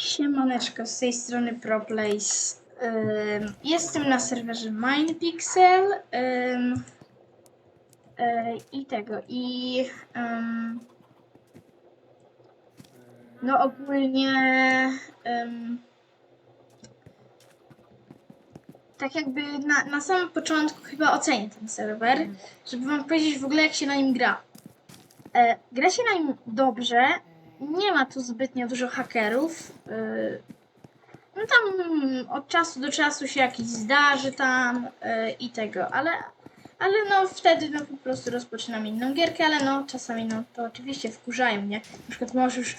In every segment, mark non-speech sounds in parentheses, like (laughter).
Siemaneczko, z tej strony ProPlace. Ym, jestem na serwerze MindPixel e, i tego, i ym, no ogólnie ym, tak jakby na, na samym początku chyba ocenię ten serwer, żeby wam powiedzieć w ogóle jak się na nim gra. E, gra się na nim dobrze, nie ma tu zbytnio dużo hakerów. y, No tam od czasu do czasu się jakiś zdarzy tam y, i tego, ale, ale no wtedy no po prostu rozpoczynam inną gierkę, ale no czasami no to oczywiście wkurzają mnie. Na przykład możesz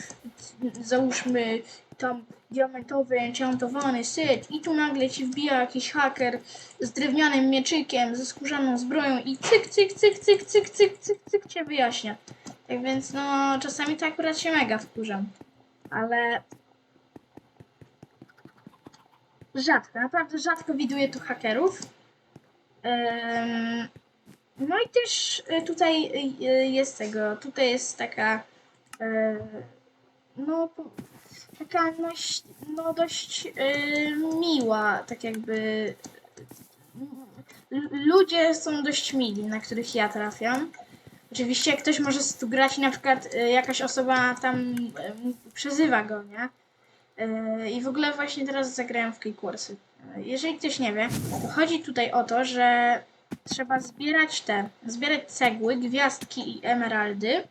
załóżmy tam diamentowy, enchantowany syt i tu nagle ci wbija jakiś haker z drewnianym mieczykiem, ze skórzaną zbroją i cyk, cyk, cyk, cyk, cyk, cyk, cyk, cyk cię wyjaśnia. Tak więc no czasami to akurat się mega wkurzam. Ale rzadko, naprawdę rzadko widuję tu hakerów. No i też y, tutaj y, jest tego, tutaj jest taka e, no taka dość, no dość miła, tak jakby ludzie są dość mili, na których ja trafiam. Oczywiście ktoś może tu grać i na przykład y, jakaś osoba tam y, przezywa go, nie? Y, I w ogóle właśnie teraz zagrałem w Keycursy. Y, Jeżeli ktoś nie wie, chodzi tutaj o to, że trzeba zbierać te, zbierać cegły, gwiazdki i emeraldy,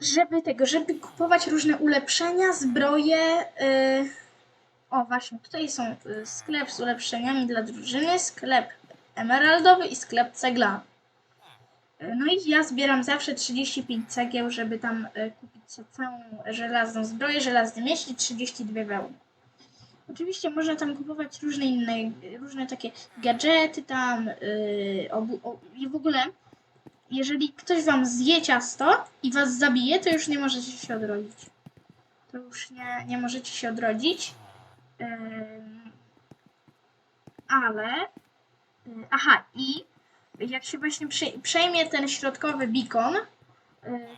żeby tego, żeby kupować różne ulepszenia, zbroje. O, właśnie, tutaj są sklep z ulepszeniami dla drużyny, sklep emeraldowy i sklep ceglany. Y, No i ja zbieram zawsze 35 cegieł, żeby tam y, kupić całą żelazną zbroję, żelazny miecz i 32 wełny. Oczywiście można tam kupować różne inne, różne takie gadżety tam yy, obu, o, i w ogóle jeżeli ktoś wam zje ciasto i was zabije, to już nie możecie się odrodzić. To już nie, nie możecie się odrodzić. Ym, ale. Y, Aha, i jak się właśnie przej- przejmie ten środkowy beacon, y,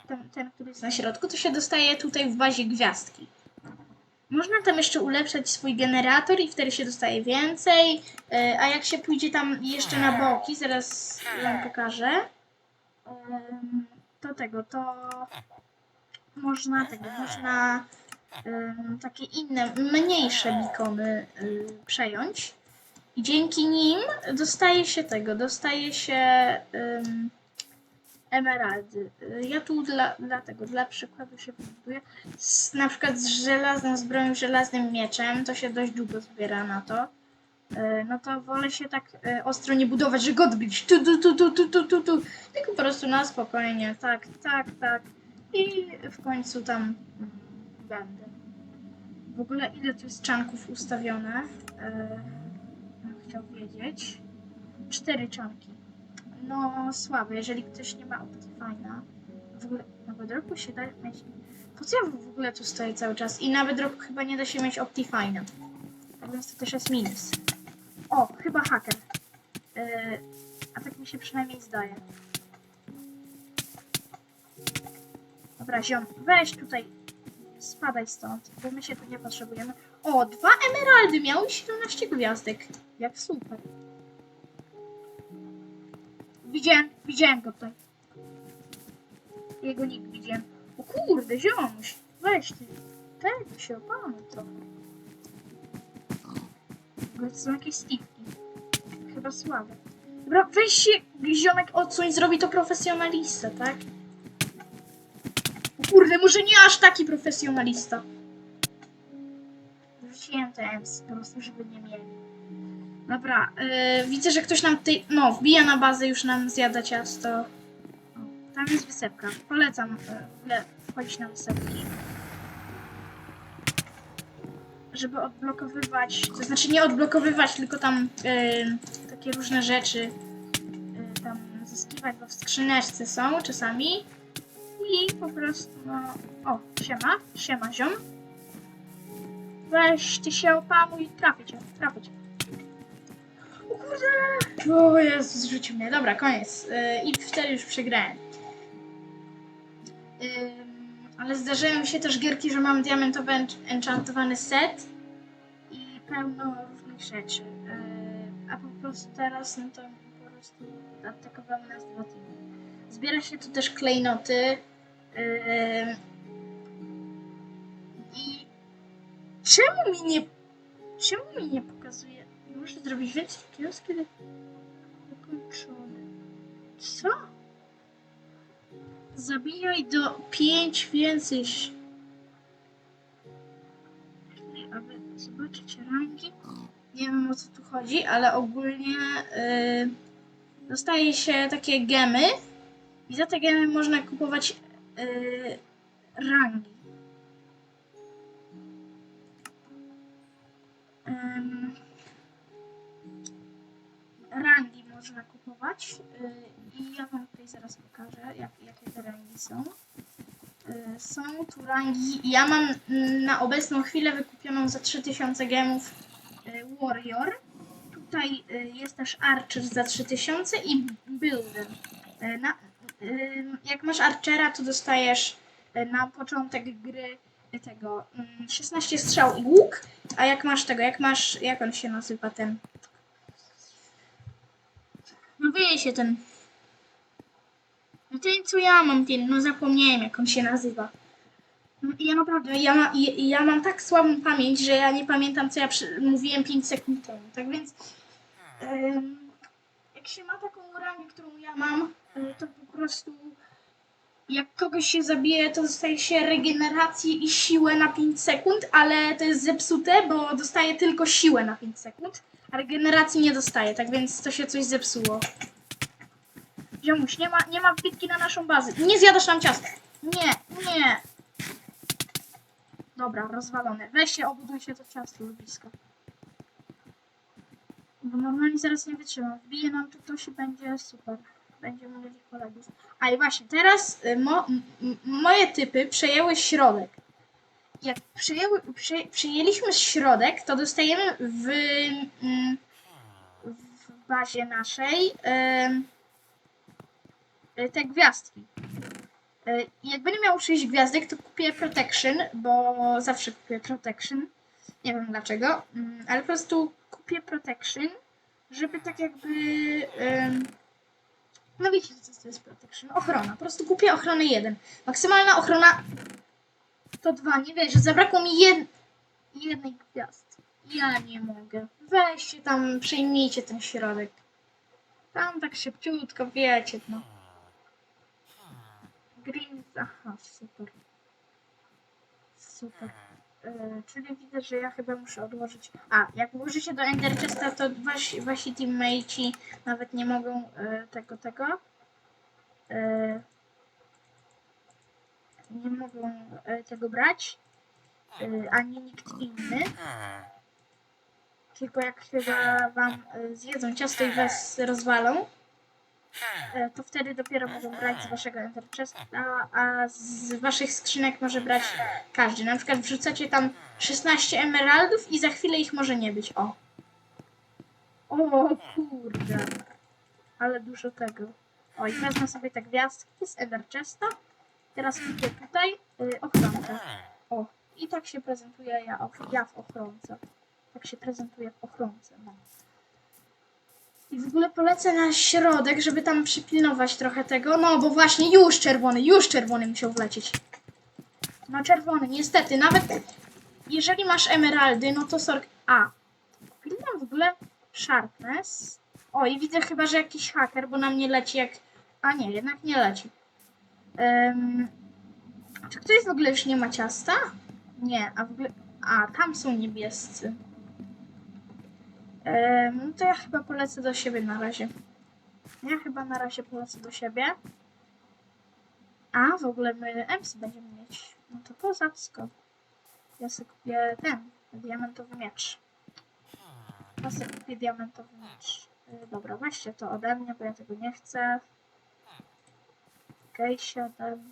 ten, ten, który jest na środku, to się dostaje tutaj w bazie gwiazdki. Można tam jeszcze ulepszać swój generator i wtedy się dostaje więcej. y, A jak się pójdzie tam jeszcze na boki, zaraz wam pokażę. To tego, to można tego, można takie inne, mniejsze bikony y, przejąć i dzięki nim dostaje się tego, dostaje się ym, emeraldy. Y, Ja tu dla, dla tego, dla przykładu się buduję, na przykład z żelazną zbroją, żelaznym mieczem, to się dość długo zbiera na to. Y, No to wolę się tak y, ostro nie budować, że go odbić tu, tu, tu, tu, tu, tu, tu, tu. Tylko po prostu na spokojnie, tak, tak, tak. I w końcu tam mm, będę. W ogóle ile tu jest czanków ustawione? Chciał wiedzieć. Cztery czanki. No słabe, jeżeli ktoś nie ma Optifine'a. W ogóle na Bedrocku się da mieć... Po co ja w ogóle tu stoję cały czas? I na Bedrocku chyba nie da się mieć Optifine'a. Tak więc to też jest minus. O, chyba haker. E, a tak mi się przynajmniej zdaje. Dobra, ziom, weź tutaj, spadaj stąd, bo my się tu nie potrzebujemy. O, dwa emeraldy miały 17 gwiazdek. Jak super. Widziałem, widziałem go tutaj. Jego nick widziałem. O kurde, ziomuś, weź ty. Tego się opanuj trochę. To są jakieś sticky. Chyba słabe. Dobra, weź się, ziomek, odsuń, zrobi to profesjonalista, tak? O kurde, może nie aż taki profesjonalista. Wrzuciłem te EMS, po prostu, żeby nie mieli. Dobra, yy, widzę, że ktoś nam tutaj, no, wbija na bazę, już nam zjada ciasto. O, tam jest wysepka. Polecam yy, wchodzić na wysepki. Żeby odblokowywać, to znaczy nie odblokowywać, tylko tam yy, takie różne rzeczy yy, tam zyskiwać, bo w skrzyneczce są czasami. I po prostu, no... O, siema, siema ziom. Weź, ty się opanuj, trafię cię, trafię cię. O Jezus, zrzucił mnie. Dobra, koniec. Yy, I wtedy już przegrałem. Ym, Ale zdarzają się też gierki, że mam diamentowy ench- enchantowany set i pełno różnych rzeczy. Yy, a po prostu teraz, no to po prostu atakowały nas dwa teamy. Zbiera się tu też klejnoty. I czemu mi nie. Czemu mi nie pokazuje? Muszę zrobić więcej kiosk, kiedy ukończony. Co? Zabijaj do 5 więcej. Aby zobaczyć rangi. Nie wiem o co tu chodzi, ale ogólnie yy, dostaje się takie gemy i za te gemy można kupować yy, rangi. Ym, można kupować yy, i ja wam tutaj zaraz pokażę jak, jakie te rangi są. Yy, są tu rangi, ja mam mm, na obecną chwilę wykupioną za 3000 gemów yy, Warrior. Tutaj jest też Archer za 3000 i Builder. Na, jak masz Archera, to dostajesz na początek gry tego mm, 16 strzał i łuk, a jak masz tego, jak masz, jak on się nazywa ten? No wie się ten. No ten co ja mam, ten, no zapomniałem jak on się nazywa. No, Ja naprawdę, ja, ma, ja, ja mam tak słabą pamięć, że ja nie pamiętam co ja przy, mówiłem 5 sekund temu. Tak więc em, jak się ma taką rangę, którą ja mam, y, to po prostu jak kogoś się zabije, to dostaje się regenerację i siłę na 5 sekund, ale to jest zepsute, bo dostaje tylko siłę na 5 sekund, regeneracji nie dostaje, tak więc to się coś zepsuło. Ziomuś, nie ma, nie ma wbitki na naszą bazę. Nie zjadasz nam ciasta. Nie, nie. Dobra, rozwalone. Weź się, obuduj się to ciasto lubisko. Bo normalnie zaraz nie wytrzymam. Wbije nam tu ktoś i będzie super. Będziemy mieli kolegów. A i właśnie, teraz y, mo, moje typy przejęły środek. Jak przejęły, prze, przejęliśmy środek, to dostajemy w, mm, w bazie naszej te gwiazdki. Y, Jak będę miał 6 gwiazdek, to kupię Protection, bo zawsze kupuję Protection. Nie wiem dlaczego, mm, ale po prostu kupię Protection, żeby tak jakby. no wiecie, co to jest Protection? Ochrona. Po prostu kupię ochronę 1. Maksymalna ochrona to 2. Nie wiesz, zabrakło mi jed... jednej gwiazdki. Ja nie mogę. Weźcie tam, przejmijcie ten środek. Tam tak szybciutko, wiecie, no. Green, aha, super. Super. E, czyli widzę, że ja chyba muszę odłożyć. A, jak włożycie do Ender Chesta, to wasi, wasi teammateci nawet nie mogą e, tego, tego. E, nie mogą e, tego brać. E, ani nikt inny. Tylko jak chyba wam e, zjedzą ciasto i was rozwalą, to wtedy dopiero mogą brać z waszego Chesta, a z waszych skrzynek może brać każdy. Na przykład wrzucacie tam 16 emeraldów i za chwilę ich może nie być. O. O kurde. Ale dużo tego. O i wezmę sobie te gwiazdki z Ender Chesta. Teraz kupię tutaj y, ochronkę. O. I tak się prezentuje ja, ja w ochronce. Tak się prezentuje w ochronce. No. I w ogóle polecę na środek, żeby tam przypilnować trochę tego. No, bo właśnie już czerwony, już czerwony musiał wlecieć. No czerwony, niestety. Nawet jeżeli masz emeraldy, no to sork... A. Ile mam w ogóle sharpness? O, i widzę chyba, że jakiś haker, bo na mnie leci jak... A nie, jednak nie leci. Um, czy ktoś w ogóle już nie ma ciasta? Nie, a w ogóle... A, tam są niebiescy. Em, no to ja chyba polecę do siebie na razie. Ja chyba na razie polecę do siebie. A, w ogóle my MC będziemy mieć. No to kozacko. Ja sobie kupię ten, diamentowy miecz. Ja sobie kupię diamentowy miecz. Y, Dobra, weźcie to ode mnie, bo ja tego nie chcę. Okej, siadam.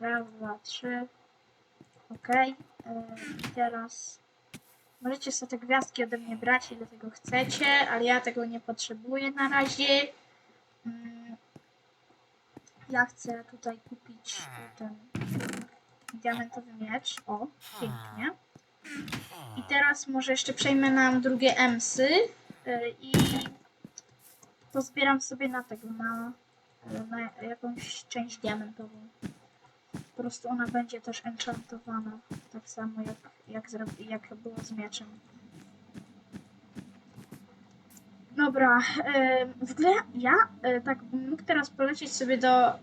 Raz, dwa, trzy. Okej. y, Teraz możecie sobie te gwiazdki ode mnie brać, ile tego chcecie, ale ja tego nie potrzebuję na razie. Mm, Ja chcę tutaj kupić ten diamentowy miecz. O, pięknie. I teraz może jeszcze przejmę nam drugie emsy y, i pozbieram sobie na tego, na, na jakąś część diamentową. Po prostu ona będzie też enchantowana, tak samo jak, jak, jak było z mieczem. Dobra, e, w ogóle ja e, tak mógł teraz polecieć sobie do e,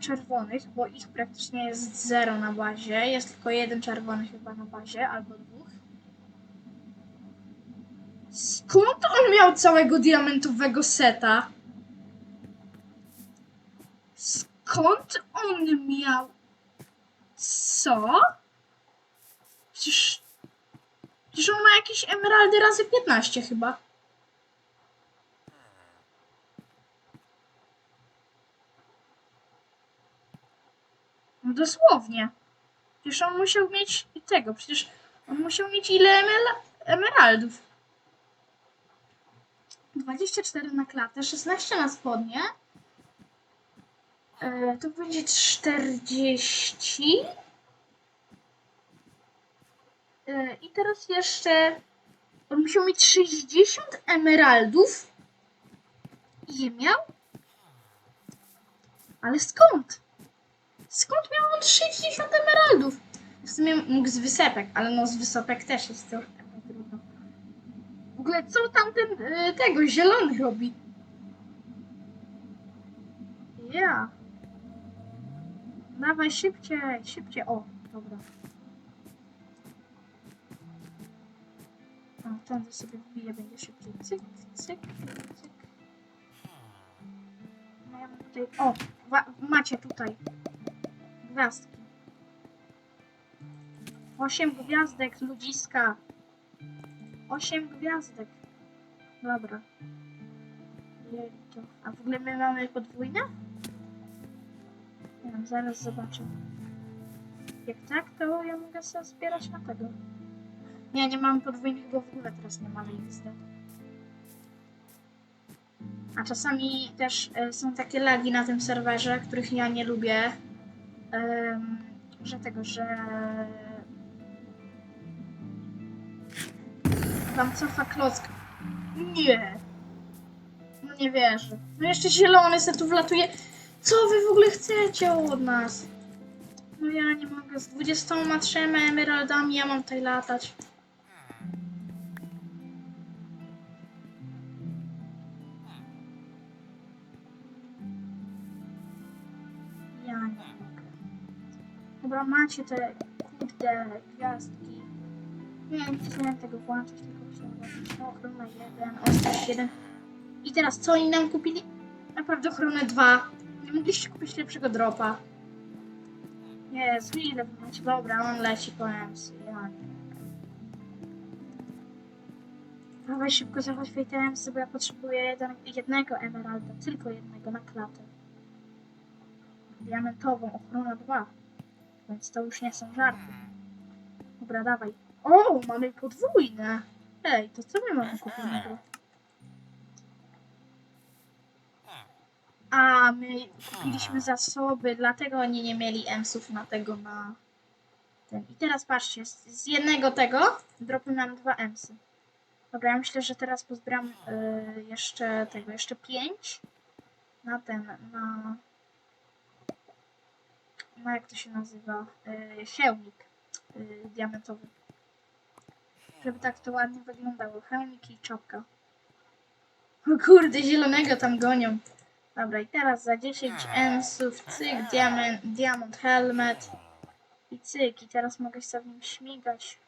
czerwonych, bo ich praktycznie jest zero na bazie. Jest tylko jeden czerwony chyba na bazie, albo dwóch. Skąd on miał całego diamentowego seta? Skąd on miał? Co? Przecież... Przecież on ma jakieś emeraldy razy 15 chyba. No dosłownie. Przecież on musiał mieć tego, przecież on musiał mieć ile emeraldów? 24 na klatę, 16 na spodnie. E, to będzie 40. E, I teraz jeszcze on musiał mieć 60 emeraldów. I je miał? Ale skąd? Skąd miał on 60 emeraldów? W sumie mógł z wysepek, ale no z wysepek też jest trochę ogóle co tamten y, tego zielony robi? Ja. Dawaj szybciej, szybciej. O, dobra. A, ten sobie wbije, będzie szybciej. Cyk, cyk, cyk. No tutaj... O, macie tutaj gwiazdki. Osiem gwiazdek, ludziska. Osiem gwiazdek. Dobra. A w ogóle my mamy podwójne? Nie wiem, zaraz zobaczę. Jak tak, to ja mogę sobie zbierać na tego. Nie, nie mamy podwójnych, bo w ogóle teraz nie mamy XD. A czasami też e, są takie lagi na tym serwerze, których ja nie lubię. Że tego, że wam cofa klocka. Nie. No nie wierzę. No jeszcze zielony se tu wlatuje. Co wy w ogóle chcecie od nas? No ja nie mogę. Z 23 emeraldami ja mam tutaj latać. Ja nie mogę. Dobra, macie te kurde gwiazdki. Nie, chciałem tego włączyć, ochronę 1, ostrość 1. I teraz co oni nam kupili? Naprawdę ochronę 2. Nie mogliście kupić lepszego dropa. Jezu, ile macie? Dobra, on leci po MC. Ja. Dawaj szybko załatwiaj te MC, bo ja potrzebuję jeden, jednego emeralda. Tylko jednego na klatę. Diamentową, ochronę 2. Więc to już nie są żarty. Dobra, dawaj. O, mamy podwójne. Ej, to co my mamy kupionego? A, my kupiliśmy zasoby, dlatego oni nie mieli emsów na tego, na ten. I teraz patrzcie, z, z jednego tego dropy nam dwa emsy. Dobra, ja myślę, że teraz pozbieram y, jeszcze tego, jeszcze pięć na ten, na no jak to się nazywa, yy, hełmik yy, diamentowy. Żeby tak to ładnie wyglądało. Hełmik i czapka. O kurde, zielonego tam gonią. Dobra, i teraz za 10 ensów, cyk, diament, diamond helmet i cyk. I teraz mogę sobie w nim śmigać.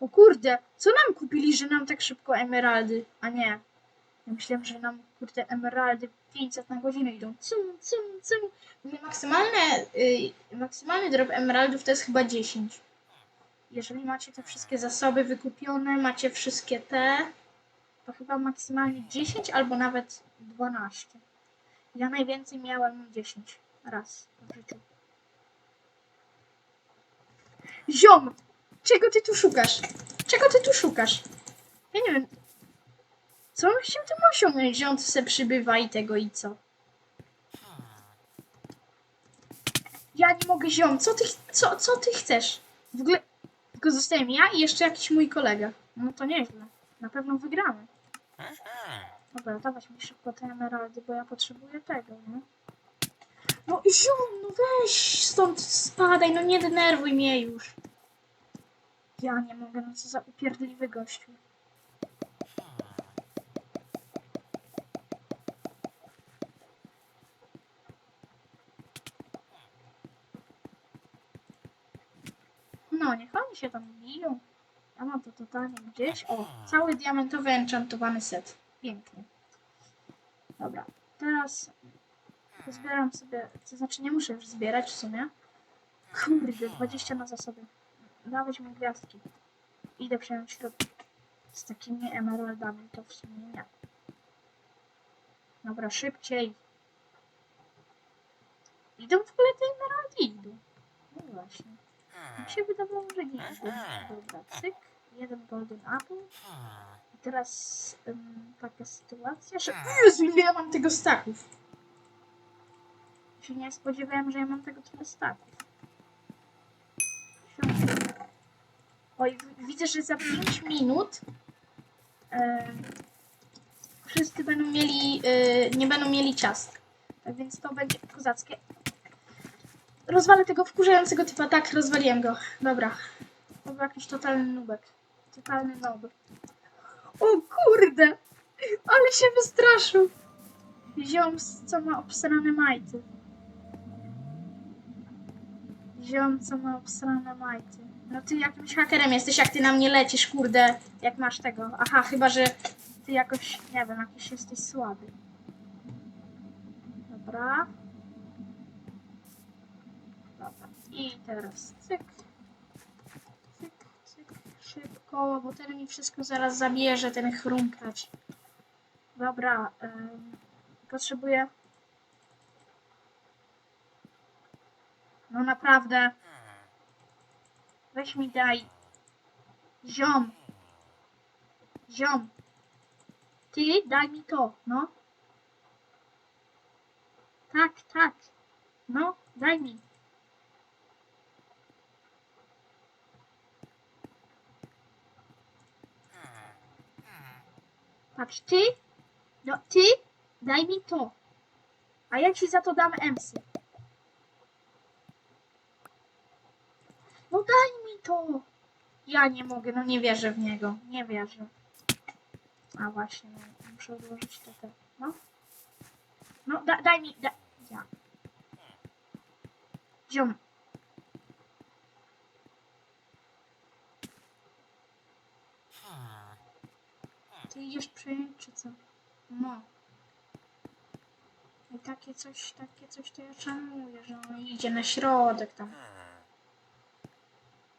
O kurde, co nam kupili, że nam tak szybko emeraldy? A nie. Ja myślałem, że nam kurde emeraldy 500 na godzinę idą. Cum, cum, cum. Maksymalne, y, maksymalny drop emeraldów to jest chyba 10. Jeżeli macie te wszystkie zasoby wykupione, macie wszystkie te, to chyba maksymalnie 10 albo nawet 12. Ja najwięcej miałem 10 raz w życiu. Ziom! Czego ty tu szukasz? Czego ty tu szukasz? Ja nie wiem. Co on chciał tym osiągnąć, że on se przybywa i tego i co? Ja nie mogę ziom. Co ty, co, co ty chcesz? W ogóle tylko zostałem ja i jeszcze jakiś mój kolega. No to nieźle. Na pewno wygramy. Dobra, dawać mi szybko te emeraldy, bo ja potrzebuję tego, nie? No ziom, no weź stąd spadaj, no nie denerwuj mnie już. Ja nie mogę, no co za upierdliwy gościu. No, niech oni się tam biją. Ja mam to totalnie gdzieś. O, cały diamentowy enchantowany set. Pięknie. Dobra, teraz zbieram sobie, to znaczy nie muszę już zbierać w sumie. Kurde, 20 na zasoby. Dawać mi gwiazdki. Idę przejąć środki. Z takimi emeraldami to w sumie nie. Dobra, szybciej. Idą w ogóle te emeraldy? Idą. No właśnie. Mi się wydawało, że nie idą. Dobra, cyk. Jeden golden apple. I teraz ym, taka sytuacja, że... Jezu, ile ja mam tego staków. Się nie spodziewałem, że ja mam tego tyle staków. Oj, widzę, że za 5 minut em, wszyscy będą mieli, y, nie będą mieli ciast. Tak więc to będzie kozackie. Rozwalę tego wkurzającego typa. Tak, rozwaliłem go. Dobra. To był jakiś totalny nubek. Totalny noob. O kurde! Ale się wystraszył. Ziom, co ma obsrane majty. Ziom, co ma obsrane majty. No ty jakimś hakerem jesteś, jak ty na mnie lecisz, kurde. Jak masz tego. Aha, chyba, że ty jakoś, nie wiem, jakiś jesteś słaby. Dobra. Dobra. I teraz cyk. Cyk, cyk. Szybko, bo ten mi wszystko zaraz zabierze, ten chrumkacz. Dobra. ym, potrzebuję... No naprawdę. Weź mi daj. Ziom. Ziom. Ty daj mi to, no. Tak, tak. No, daj mi. Patrz, ty, no ty, daj mi to. A ja ci za to dam emsy. No daj mi to. Ja nie mogę, no nie wierzę w niego. Nie wierzę. A właśnie, muszę odłożyć to te. No. No, da, daj mi, da, ja. Ty idziesz przejąć, czy co? No. I takie coś, takie coś to ja szanuję, że on idzie na środek tam.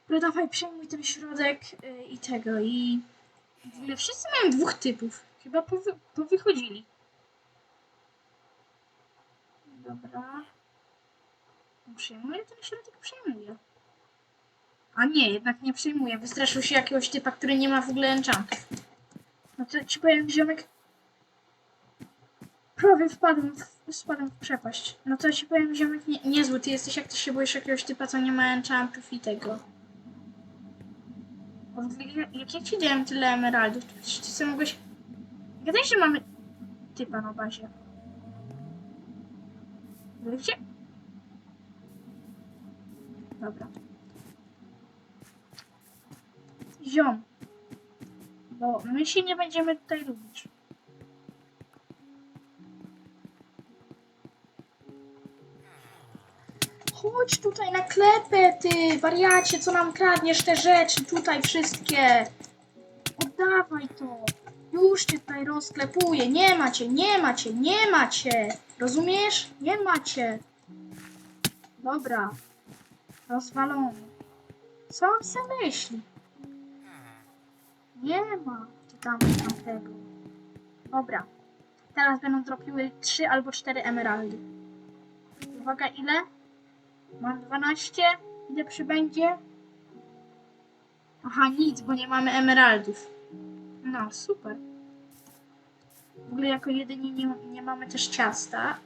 No dawaj, przejmuj ten środek y, i tego, i... W ogóle wszyscy mają dwóch typów. Chyba powy, powychodzili. Dobra. Przejmuję ten środek, przejmuję. A nie, jednak nie przejmuję. Wystraszył się jakiegoś typa, który nie ma w ogóle enchantów. No to ci powiem, ziomek... Prawie wpadłem w, spadłem w przepaść. No to ci powiem, ziomek, nie, niezły ty jesteś, jak ty się boisz jakiegoś typa, co nie ma enchantów i tego. Jak- ja ci dałem tyle emeraldów, to przecież ty sobie mogłeś... Gadaj, że mamy typa na bazie. Wiecie? Dobra. Ziom. Bo my się nie będziemy tutaj lubić. Chodź tutaj na klepę, ty wariacie, co nam kradniesz te rzeczy tutaj wszystkie. Oddawaj to. Już cię tutaj rozklepuję. Nie macie, nie macie, nie macie. Rozumiesz? Nie macie. Dobra. Rozwalony. Co on sobie myśli? Nie ma tu tam tamtego. Dobra. Teraz będą dropiły 3 albo 4 emeraldy. Uwaga, ile? Mam 12. Ile przybędzie? Aha, nic, bo nie mamy emeraldów. No, super. W ogóle jako jedyni nie, nie mamy też ciasta.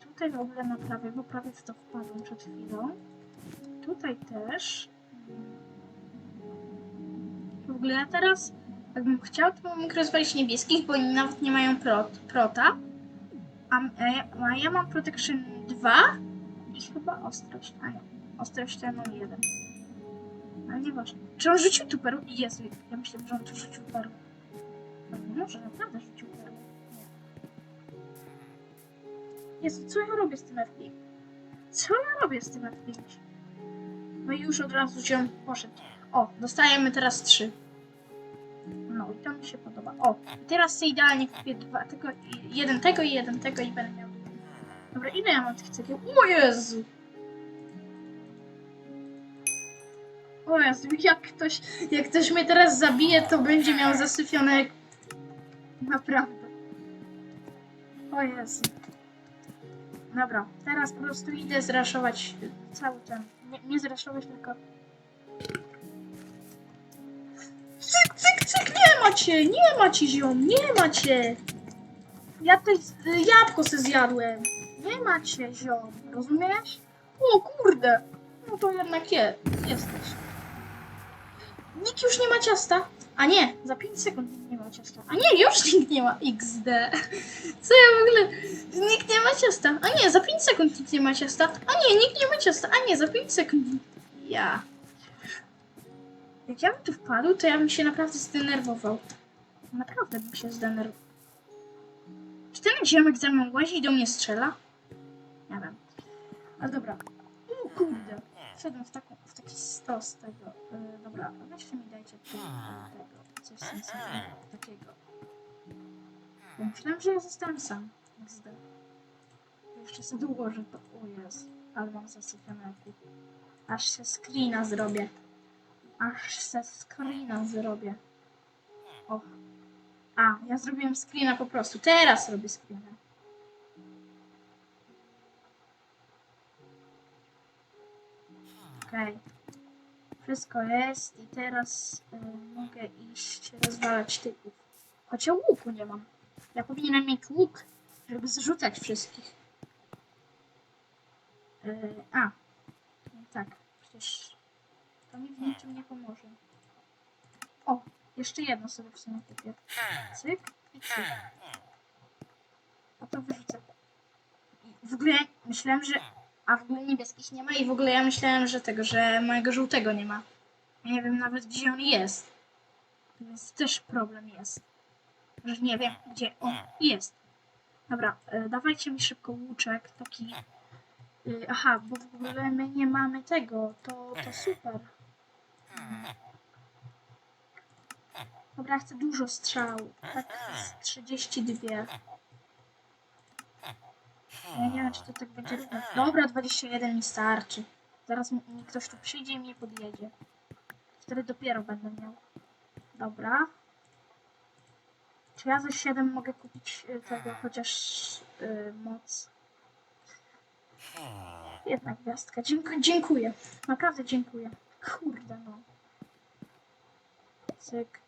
Tu Tutaj w ogóle naprawię, bo prawie w to wpadłem przed chwilą. Tutaj też. W ogóle teraz, jakbym chciał, to mógł rozwalić niebieskich, bo oni nawet nie mają prot, prota. A, a, ja, a ja mam protection 2 i chyba ostrość. A nie, ostrość to ja mam jeden. Ale nieważne. Czy on rzucił tu perłę? Jezu, ja myślałem, że on tu rzucił perłę. No może, naprawdę rzucił perłę. Jezu, co ja robię z tym F5? Co ja robię z tym F5? No i już od razu się poszedł. O, dostajemy teraz trzy. No i to mi się podoba. O, teraz sobie idealnie kupię dwa, tylko jeden tego i jeden tego i będę miał. Dobra, ile ja mam tych cegieł? O Jezu! O Jezu, jak ktoś, jak ktoś mnie teraz zabije, to będzie miał zasyfione... Naprawdę. O Jezu. Dobra, teraz po prostu idę zraszować cały ten. Nie, nie zraszować, tylko. Cyk, nie macie! Nie macie ziom, nie macie! Ja tutaj y, jabłko se zjadłem. Nie macie ziom, rozumiesz? O kurde! No to jednak je, jesteś. Nikt już nie ma ciasta. A nie, za 5 sekund nikt nie ma ciasta. A nie, już nikt nie ma XD. (laughs) Co ja w ogóle... Nikt nie ma ciasta. A nie, za 5 sekund nikt nie ma ciasta. A nie, nikt nie ma ciasta. A nie, za 5 sekund. Ja. Jak ja bym tu wpadł, to ja bym się naprawdę zdenerwował. Naprawdę bym się zdenerwował. Czy ten ziomek ze mną łazi i do mnie strzela? Nie wiem. Ale dobra. O kurde. Wszedłem w, taką, w taki stos tego. Yy, dobra, weźcie mi dajcie tego. Coś sensownego. Takiego. Bo myślałem, że ja zostałem sam. XD. Jeszcze sobie ułożę to. O Jezu, ale mam zasypiane oku. Aż się screena zrobię. Aż se screena zrobię. O. A, ja zrobiłem screena po prostu. Teraz robię screena. Okej. Wszystko jest i teraz y, mogę iść rozwalać typów. Choć ja łuku nie mam. Ja powinienem mieć łuk, żeby zrzucać wszystkich. Yy, a. No tak, przecież to mi w niczym nie pomoże. O, jeszcze jedno sobie w sumie kupię. Cyk i cyk. A to wyrzucę. I w ogóle myślałem, że... A w ogóle niebieskich nie ma i w ogóle ja myślałem, że tego, że mojego żółtego nie ma. Nie wiem nawet gdzie on jest. Więc też problem jest. Że nie wiem gdzie on jest. Dobra, e, dawajcie mi szybko łuczek, taki... Y, aha, bo w ogóle my nie mamy tego, to, to super. Dobra, chcę dużo strzał. Tak, z 32. Ja nie wiem, czy to tak będzie równo. Dobra, 21 mi starczy. Zaraz mi, ktoś tu przyjdzie i mnie podjedzie. Wtedy dopiero będę miał. Dobra. Czy ja za 7 mogę kupić y, tego, chociaż y, moc? Jedna gwiazdka. Dziękuję, dziękuję. Naprawdę dziękuję. Kurde no. Cyk.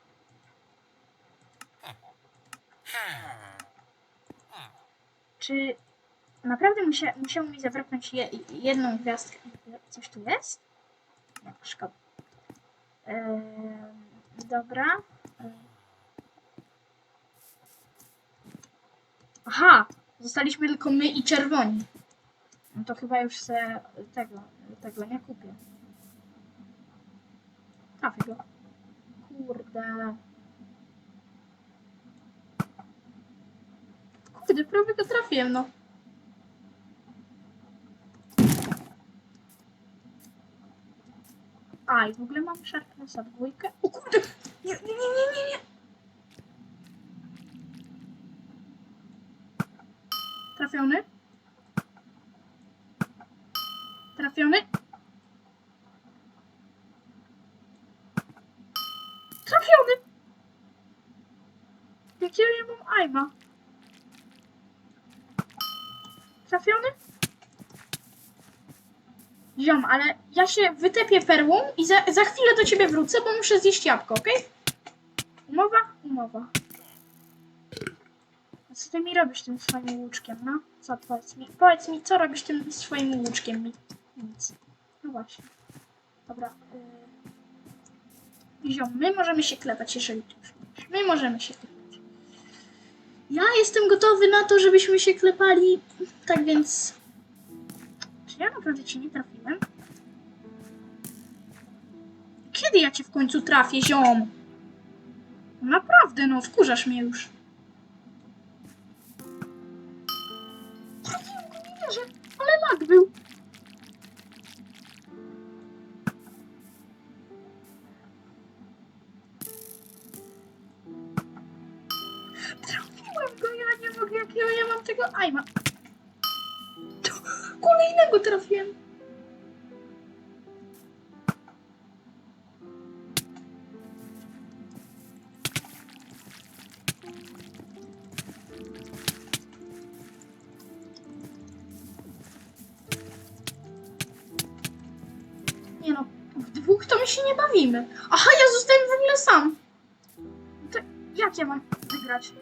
Czy naprawdę musia, musiał mi zabraknąć je, jedną gwiazdkę? Coś tu jest? Nie, szkoda. Dobra. Aha! Zostaliśmy tylko my i czerwoni. No to chyba już se tego, tego nie kupię. Trafię go. Kurde. Kurde, prawie go trafiłem, no. A, i w ogóle mam Sharpnessa dwójkę. O kurde! Nie, nie, nie, nie, nie? Trafiony? Trafiony! Jakiego ja mam aima? Trafiony? Ziom, ale ja się wytepię perłą i za, za chwilę do ciebie wrócę, bo muszę zjeść jabłko, okej? Umowa? Umowa. Co ty mi robisz tym swoim łuczkiem, no? Co, powiedz mi, powiedz mi, co robisz tym swoim łuczkiem mi? Nic. No właśnie. Dobra. Yy... Ziom, my możemy się klepać, jeżeli ty już. My możemy się klepać. Ja jestem gotowy na to, żebyśmy się klepali. Tak więc... Czy ja naprawdę cię nie trafiłem? Kiedy ja cię w końcu trafię, ziom? Naprawdę, no, wkurzasz mnie już. Ale lag był. Aima. Kolejnego trafiłem. Nie no, w dwóch to my się nie bawimy. Aha, ja zostałem w ogóle sam. To jak ja mam wygrać?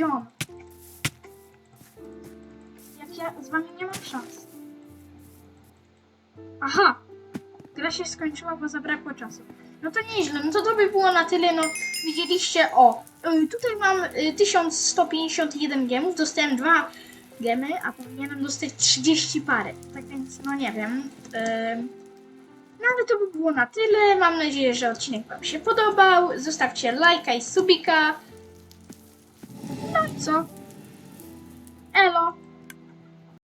Ziom. Jak ja z wami nie mam szans. Aha! Gra się skończyła, bo zabrakło czasu. No to nieźle, no to to by było na tyle, no widzieliście, o, y, tutaj mam y, 1151 gemów, dostałem dwa gemy, a powinienem dostać 30 parę, tak więc, no nie wiem. Ym, no ale to by było na tyle, mam nadzieję, że odcinek wam się podobał, zostawcie lajka i subika. No i co? Elo!